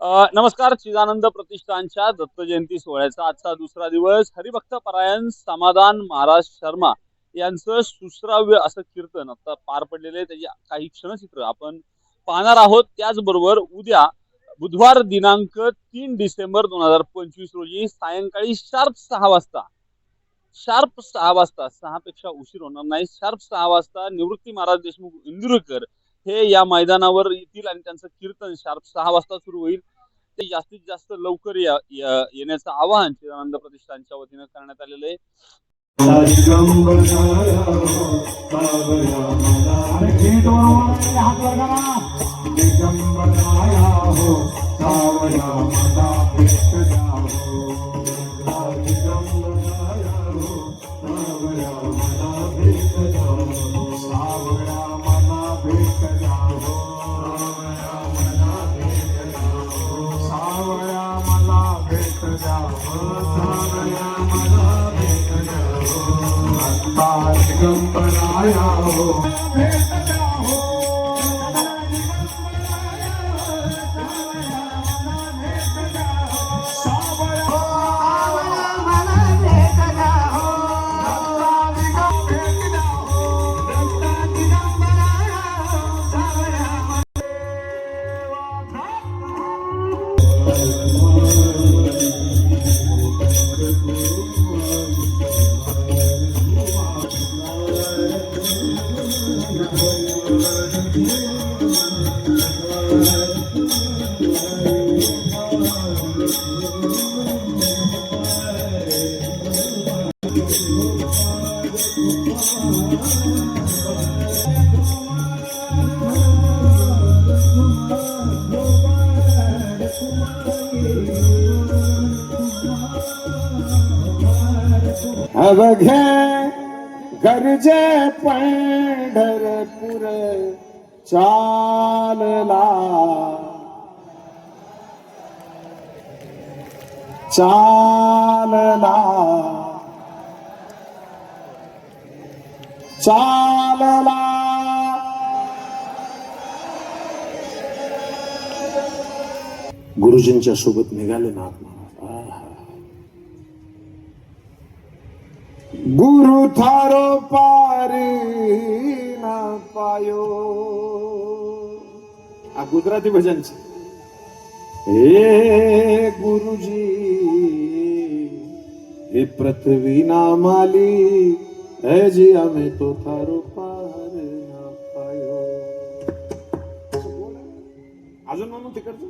नमस्कार चिदानंद प्रतिष्ठानच्या दत्त जयंती सोहळ्याचा आजचा दुसरा दिवस. हरिभक्त परायण समाधान महाराज शर्मा यांचं सुश्राव्य असं कीर्तन आता पार पडलेले त्याची काही क्षणचित्र आपण पाहणार आहोत. त्याचबरोबर उद्या बुधवार दिनांक तीन डिसेंबर दोन हजार पंचवीस रोजी सायंकाळी शार्प सहा वाजता शार्प सहा वाजता सहा पेक्षा उशीर होणार नाही शार्प सहा वाजता निवृत्ती महाराज देशमुख इंदुरकर हे या मैदानावर येतील आणि त्यांचं कीर्तन शार्प सहा वाजता सुरू होईल. ते जास्तीत जास्त लवकर या या- येण्याचं आवाहन चिदानंद प्रतिष्ठानच्या वतीनं करण्यात आलेलं आहे. भेट द्यावं Oh, अवघे गरजे पंढरपूर चालला. चालला. चालला. गुरुजींच्या सोबत निघाले ना गुरु थारो पार ना पायो हा गुजराती भजन છે हे गुरुजी हे पृथ्वी ना माली जी અમે તો થારો પાર ના પાયો अजून म्हणून तिकडचं